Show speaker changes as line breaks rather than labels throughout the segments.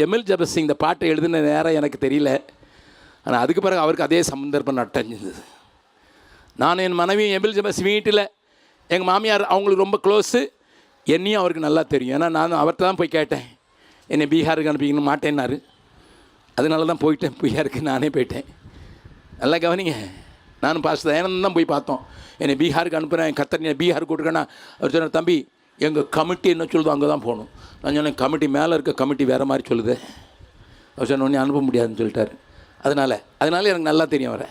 ML Jabasingh இந்த பாட்டை எழுதின நேரம் எனக்கு தெரியல. ஆனால் அதுக்கு பிறகு அவருக்கு அதே சந்தர்ப்பம் நட்டஞ்சிருந்தது நான் என் மனைவியும் எம்எல் ஜபஸ் வீட்டில் எங்கள் மாமியார் அவங்களுக்கு ரொம்ப க்ளோஸு என்னையும் அவருக்கு நல்லா தெரியும். ஏன்னா நான் அவர்கிட்ட தான் போய் கேட்டேன். என்னை பீகாருக்கு அனுப்பிக்கணும் மாட்டேன்னாரு. அதனால தான் போயிட்டேன். பீகாருக்கு நானே போயிட்டேன். நல்லா கவனிங்க. நானும் பாஸ் தயானந்தம் தான் போய் பார்த்தோம். என்னை பீகாருக்கு அனுப்புகிறேன் கத்தர் பீகார் கூட்டுக்கன்னா அவர் சொன்னார் தம்பி எங்கள் கமிட்டி என்ன சொல்லுதோ அங்கே தான் போகணும். நான் சொன்னேன் கமிட்டி மேலே இருக்க கமிட்டி வேறு மாதிரி சொல்லுது. அவர் சொன்ன அனுப்ப முடியாதுன்னு சொல்லிட்டாரு. அதனால் அதனால எனக்கு நல்லா தெரியும் அவரை.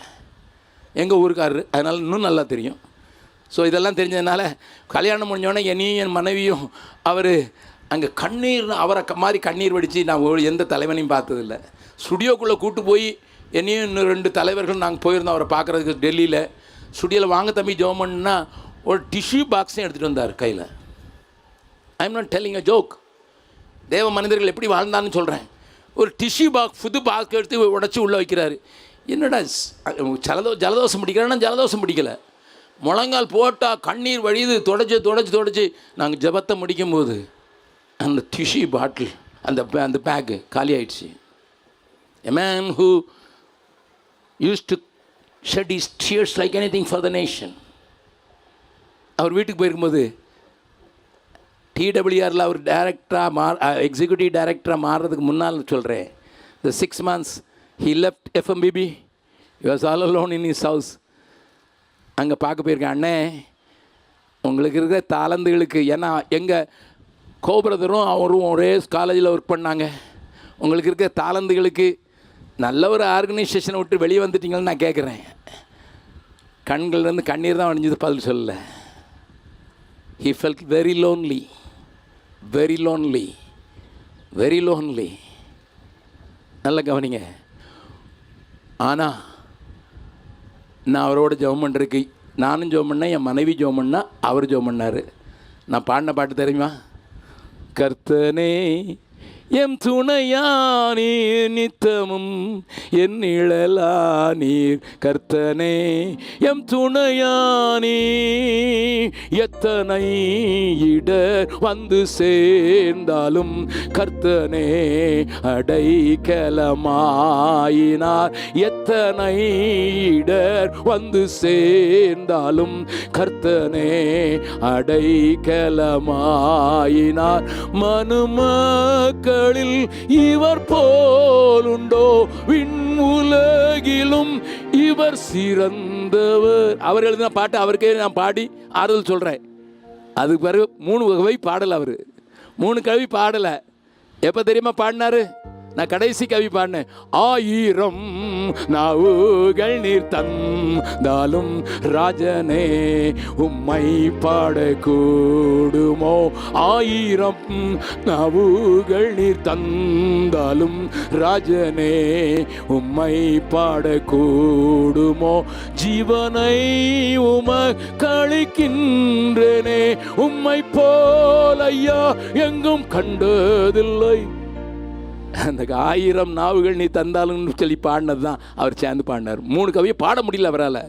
எங்கள் ஊருக்காரர் அதனால் இன்னும் நல்லா தெரியும். ஸோ இதெல்லாம் தெரிஞ்சதுனால கல்யாணம் முடிஞ்சோடனே என்னையும் என் மனைவியும் அவர் அங்கே கண்ணீர் அவரை மாதிரி கண்ணீர் வடித்து நான் எந்த தலைவனையும் பார்த்ததில்ல. ஸ்டுடியோக்குள்ளே கூட்டு போய் என்னையும் இன்னும் ரெண்டு தலைவர்கள் நாங்கள் போயிருந்தோம் அவரை பார்க்குறதுக்கு டெல்லியில். ஸ்டுடியோவில் வாங்க தம்பி ஜோமன்னா ஒரு டிஷ்யூ பாக்ஸையும் எடுத்துகிட்டு வந்தார் கையில். I am not telling a joke தேவ மனிதர்கள் எப்படி வாழ்ந்தான்னு சொல்கிறேன் ஒரு டிஷ்யூ பாக்ஸ் புது பாக் எடுத்து உடச்சி உள்ளே வைக்கிறாரு. என்னடா ஜலதோ ஜலதோஷம் பிடிக்கிறேன்னா ஜலதோஷம் பிடிக்கல. முழங்கால் போட்டால் கண்ணீர் வழியுது தொடச்சி தொடச்சி தொடச்சி. நாங்கள் ஜபத்தை முடிக்கும்போது அந்த டிஷ்யூ பாட்டில் அந்த பே- அந்த பேக்கு காலி ஆயிடுச்சு. A man who used to shed his tears like anything for the nation அவர் வீட்டுக்கு போயிருக்கும்போது டிடபிள்யூஆரில் அவர் டேரக்டராக மா எக்ஸிக்யூட்டிவ் டைரக்டராக மாறுறதுக்கு முன்னால் சொல்கிறேன் இந்த six months he left FMPB us all alone in his house அங்கே பார்க்க போயிருக்கேன். அண்ணே உங்களுக்கு இருக்கிற தாளந்துகளுக்கு ஏன்னா எங்கள் கோபுரதரும் அவரும் ஒரே காலேஜில் ஒர்க் பண்ணாங்க. உங்களுக்கு இருக்கிற தாளந்துகளுக்கு நல்ல ஒரு ஆர்கனைசேஷனை விட்டு வெளியே வந்துட்டீங்கன்னு நான் கேட்குறேன் கண்கள்லேருந்து கண்ணீர் தான் அணிஞ்சது பதில் சொல்லலை. He felt very lonely very lonely very lonely நல்ல கவனிங்க. ஆனால் நான் அவரோட ஜெபம் பண்ணுறதுக்கு நானும் ஜெபம் பண்ணேன் என் மனைவி ஜெபம் பண்ணால் அவர் ஜெபம் பண்ணார் நான் பாடின பாட்டு தெரியுமா? கர்த்தனே எம் துணையா நீர் நித்தமும் என் நிழலா நீர் கர்த்தனே எம் துணையானீ எத்தனை இட வந்து சேர்ந்தாலும் கர்த்தனே அடைக்கலமாயினார். எத்தனை இடர் வந்து சேர்ந்தாலும் கர்த்தனே அடைக்கலமாயினார். மனுமக்களில் இவர் போலுண்டோ? விண்முலகிலும் இவர் சிறந்தவர். அவர் எழுதின பாட்டு அவருக்கே நான் பாடி ஆறுதல் சொல்கிறேன் அதுக்கு பிறகு மூணு வகை பாடலை அவர். மூணு கவி பாடலை. எப்போ தெரியுமா பாடினாரு? நான் கடைசி கவி பாடினேன். ஆயிரம் நாவுகள் நீர் தந்தாலும் ராஜனே உம்மை பாடக்கூடுமோ? ஆயிரம் நாவுகள் நீர் தந்தாலும் ராஜனே உம்மை பாடக்கூடுமோ? ஜீவனை உம கழிக்கின்றனே உம்மை போலையா எங்கும் கண்டதில்லை. அந்த ஆயிரம் நாவுகள் நீ தந்தாலும்னு சொல்லி பாடினது தான் அவர் சேர்ந்து பாடினார். மூணு கவியை பாட முடியல அவரால்.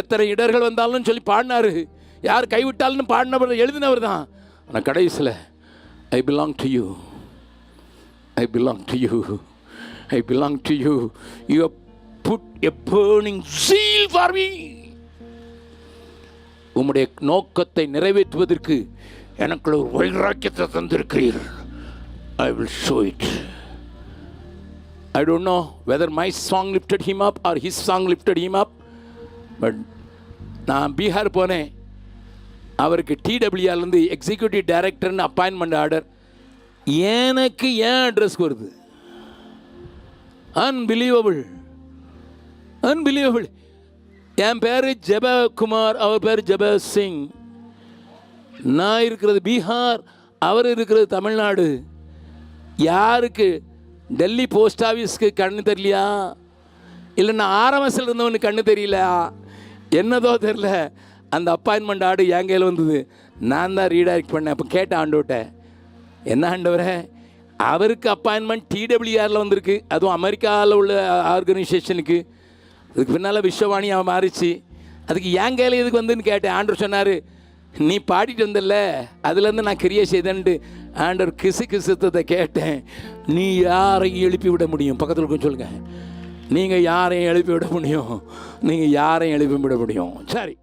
எத்தனை இடர்கள் வந்தாலும் சொல்லி பாடினாரு. யார் கைவிட்டாலும் பாடினவர் எழுதினவர் தான். ஆனால் கடைசியில் I belong to you I belong to you I belong to you you put a burning seal for me உம்முடைய நோக்கத்தை நிறைவேற்றுவதற்கு எனக்குள்ள ஒரு வைராக்கியத்தை தந்திருக்கிறீர்கள். I will show it. I don't know whether my song lifted him up or his song lifted him up, but நான் பீகார் போனேன். அவருக்கு டிடபிள்யூஆர்லேருந்து எக்ஸிக்யூட்டிவ் டைரக்டர்னு அப்பாயின்மெண்ட் ஆர்டர் எனக்கு ஏன் அட்ரஸ் வருது? அன்பிலீவபிள் அன்பிலீவபிள் என் பேர் ஜெபகுமார் அவர் பேர் ஜெப சிங் நான் இருக்கிறது பீகார் அவர் இருக்கிறது தமிழ்நாடு. யாருக்கு? டெல்லி போஸ்ட் ஆஃபீஸ்க்கு கண்ணு தெரியலையா? இல்லைன்னா ஆரம்பத்தில் இருந்தவனுக்கு கண்ணு தெரியலையா? என்னதோ தெரில அந்த அப்பாயின்மெண்ட் ஆடு என் கையில் வந்தது. நான் தான் ரீடைரக்ட் பண்ணேன். அப்போ கேட்டேன் ஆண்டவர்கிட்ட என்ன ஆண்டவரே? அவருக்கு அப்பாயின்மெண்ட் டிடபிள்யூஆரில் வந்திருக்கு. அதுவும் அமெரிக்காவில் உள்ள ஆர்கனைசேஷனுக்கு அதுக்கு பின்னால் விஸ்வவாணி அவன் மாறிச்சு. அதுக்கு என் கையில் எதுக்கு வந்துன்னு கேட்டேன். ஆண்டவர் சொன்னார் நீ பாடிட்டு வந்தல்ல? அதுலேருந்து நான் கிரியை செய்தேன்ட்டு ஆண்டர் கிசு கிசுத்தத்தை கேட்டேன். நீ யாரையும் எழுப்பி விட முடியும்? பக்கத்தில் கொஞ்சம் சொல்லுங்கள் நீங்கள் யாரையும் எழுப்பி விட முடியும்? நீங்கள் யாரையும் எழுப்பி விட முடியும்? சரி.